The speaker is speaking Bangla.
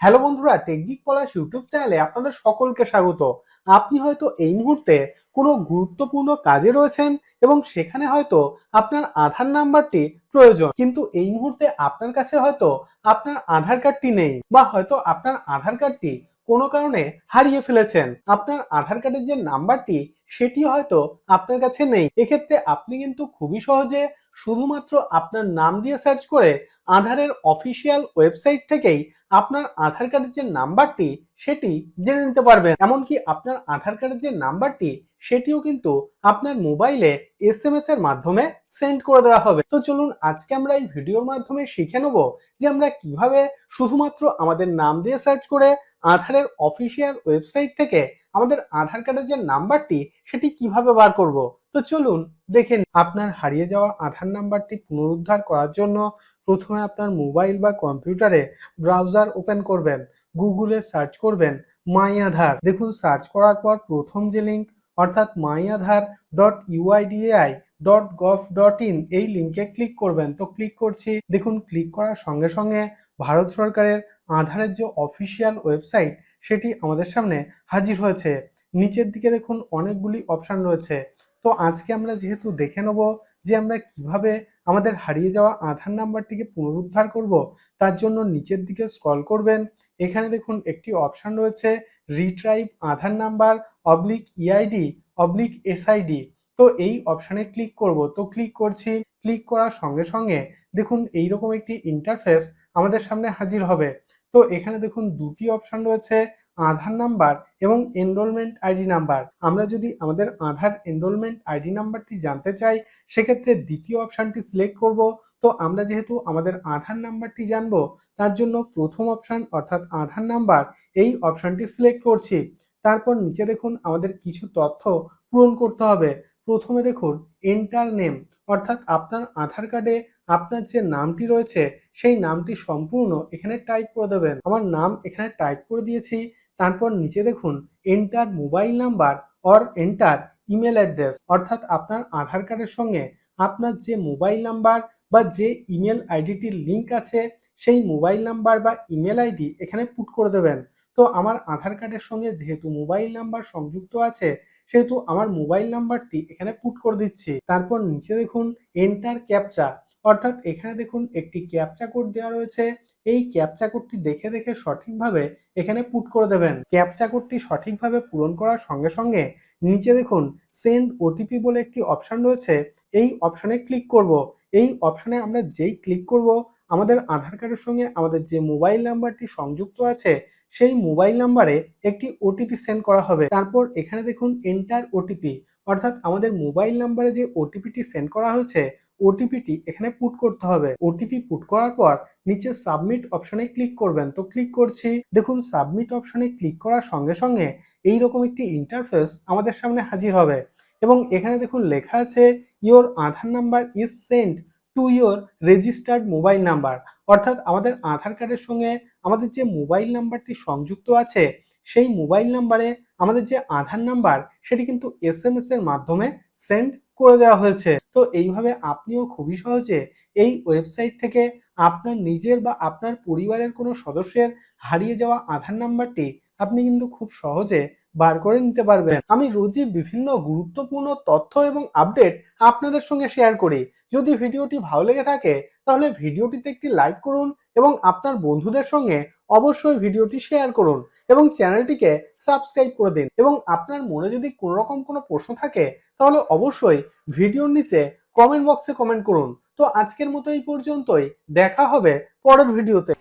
হ্যালো বন্ধুরা টেকনিক পলাশ ইউটিউব চ্যানেলে আপনাদের সকলকে স্বাগত। আপনি হয়তো এই মুহূর্তে কোনো গুরুত্বপূর্ণ কাজে রয়েছেন এবং সেখানে হয়তো আপনার আধার নাম্বারটি প্রয়োজন। কিন্তু এই মুহূর্তে আপনার কাছে হয়তো আপনার আধার কার্ডটি নেই বা হয়তো আপনার আধার কার্ডটি কোনো কারণে হারিয়ে ফেলেছেন। আপনার আধার কার্ডের যে নাম্বারটি, সেটি হয়তো আপনার কাছে নেই। এক্ষেত্রে আপনি কিন্তু খুবই সহজে শুধুমাত্র আপনার নাম দিয়ে সার্চ করে আধারের অফিসিয়াল ওয়েবসাইট থেকেই আপনার আধার কার্ডের যে নাম্বারটি সেটি জেনে নিতে পারবেন। এমনকি আপনার আধার কার্ডের যে নাম্বারটি সেটিও কিন্তু আপনার মোবাইলে এস এম এস এর মাধ্যমে সেন্ড করে দেওয়া হবে। তো চলুন আজকে আমরা এই ভিডিওর মাধ্যমে শিখে নেব যে আমরা কীভাবে শুধুমাত্র আমাদের নাম দিয়ে সার্চ করে আধারের অফিসিয়াল ওয়েবসাইট থেকে আমাদের আধার কার্ডের যে নাম্বারটি সেটি কীভাবে বার করব। তো চলুন দেখেন আপনার হারিয়ে যাওয়া আধার নাম্বারটি পুনরুদ্ধার করার জন্য প্রথমে আপনার মোবাইল বা কম্পিউটারে ব্রাউজার ওপেন করবেন, গুগলে সার্চ করবেন মাই আধার। দেখুন, সার্চ করার পর প্রথম যে লিঙ্ক, অর্থাৎ my Aadhaar dot UIDAI dot gov dot in, এই লিঙ্কে ক্লিক করবেন। তো ক্লিক করছি। দেখুন, ক্লিক করার সঙ্গে সঙ্গে ভারত সরকারের আধারের যে অফিসিয়াল ওয়েবসাইট, সেটি আমাদের সামনে হাজির হয়েছে। নিচের দিকে দেখুন, অনেকগুলি অপশান রয়েছে। তো আজকে আমরা যেহেতু দেখে নেব যে আমরা কীভাবে আমাদের হারিয়ে যাওয়া আধার নাম্বারটিকে পুনরুদ্ধার করব, তার জন্য নিচের দিকে স্ক্রল করবেন। এখানে দেখুন একটি অপশন রয়েছে retrieve Aadhaar number oblique EID oblique SID তো এই অপশানে ক্লিক করব, তো ক্লিক করছি ক্লিক করার সঙ্গে সঙ্গে দেখুন এইরকম একটি ইন্টারফেস আমাদের সামনে হাজির হবে। তো এখানে দেখুন দুটি অপশান রয়েছে আধার নাম্বার এবং এনরোলমেন্ট আইডি নাম্বার। আমরা যদি আমাদের আধার এনরোলমেন্ট আইডি নাম্বারটি জানতে চাই, সেক্ষেত্রে দ্বিতীয় অপশানটি সিলেক্ট করব। তো আমরা যেহেতু আমাদের আধার নাম্বারটি জানব, তার জন্য প্রথম অপশান অর্থাৎ আধার নাম্বার, এই অপশানটি সিলেক্ট করছি। তারপর নিচে দেখুন আমাদের কিছু তথ্য পূরণ করতে হবে। প্রথমে দেখুন এন্টার নেম অর্থাৎ আপনার আধার কার্ডে আপনার যে নামটি রয়েছে, সেই নামটি সম্পূর্ণ এখানে টাইপ করে দেবেন। আমার নাম এখানে টাইপ করে দিয়েছি। তারপর নিচে দেখুন enter mobile number or enter email address অর্থাৎ আপনার আধার কার্ডের সঙ্গে আপনার যে মোবাইল নাম্বার বা যে ইমেল আইডিটির লিঙ্ক আছে, সেই মোবাইল নাম্বার বা ইমেল আইডি এখানে পুট করে দেবেন। তো আমার আধার কার্ডের সঙ্গে যেহেতু মোবাইল নাম্বার সংযুক্ত আছে, সেহেতু আমার মোবাইল নাম্বারটি এখানে পুট করে দিচ্ছি। তারপর নিচে দেখুন এন্টার ক্যাপচা অর্থাৎ এখানে দেখুন একটি ক্যাপচা কোড দেওয়া রয়েছে। এই ক্যাপচা কোডটি দেখে দেখে সঠিকভাবে এখানে পুট করে দেবেন। ক্যাপচা কোডটি সঠিকভাবে পূরণ করার সঙ্গে সঙ্গে নিচে দেখুন সেন্ড ওটিপি বলে একটি অপশান রয়েছে। এই অপশানে ক্লিক করব। এই অপশানে আমরা যেই ক্লিক করব, আমাদের আধার কার্ডের সঙ্গে আমাদের যে মোবাইল নাম্বারটি সংযুক্ত আছে, সেই মোবাইল নাম্বারে একটি ওটিপি সেন্ড করা হবে। তারপর এখানে দেখুন এন্টার ওটিপি অর্থাৎ আমাদের মোবাইল নাম্বারে যে ওটিপিটি সেন্ড করা হয়েছে ওটিপিটি এখানে পুট করতে হবে। ওটিপি পুট করার পর নিচে সাবমিট অপশনে ক্লিক করবেন। তো ক্লিক করছি। দেখুন সাবমিট অপশনে ক্লিক করার সঙ্গে সঙ্গে এই রকম একটি ইন্টারফেস আমাদের সামনে হাজির হবে। এবং এখানে দেখুন, লেখা আছে your Aadhaar number is send to your registered mobile number অর্থাৎ আমাদের আধার কার্ডের সঙ্গে আমাদের যে মোবাইল নাম্বারটি সংযুক্ত আছে, সেই মোবাইল নাম্বারে আমাদের যে আধার নাম্বার সেটি কিন্তু এস এম এস এর মাধ্যমে সেন্ড করে দেওয়া হয়েছে। তো এইভাবে আপনিও খুবই সহজে এই ওয়েবসাইট থেকে আপনার নিজের বা আপনার পরিবারের কোনো সদস্যের হারিয়ে যাওয়া আধার নাম্বারটি আপনি কিন্তু খুব সহজে বার করে নিতে পারবেন। আমি রোজই বিভিন্ন গুরুত্বপূর্ণ তথ্য এবং আপডেট আপনাদের সঙ্গে শেয়ার করি। যদি ভিডিওটি ভালো লেগে থাকে, তাহলে ভিডিওটিতে একটি লাইক করুন এবং আপনার বন্ধুদের সঙ্গে অবশ্যই ভিডিওটি শেয়ার করুন। এবং চ্যানেলটিকে সাবস্ক্রাইব করে দিন। এবং আপনার মনে যদি কোনো রকম কোনো প্রশ্ন থাকে, তাহলে অবশ্যই ভিডিওর নিচে কমেন্ট বক্সে কমেন্ট করুন। তো আজকের মতো এই পর্যন্তই। দেখা হবে পরের ভিডিওতে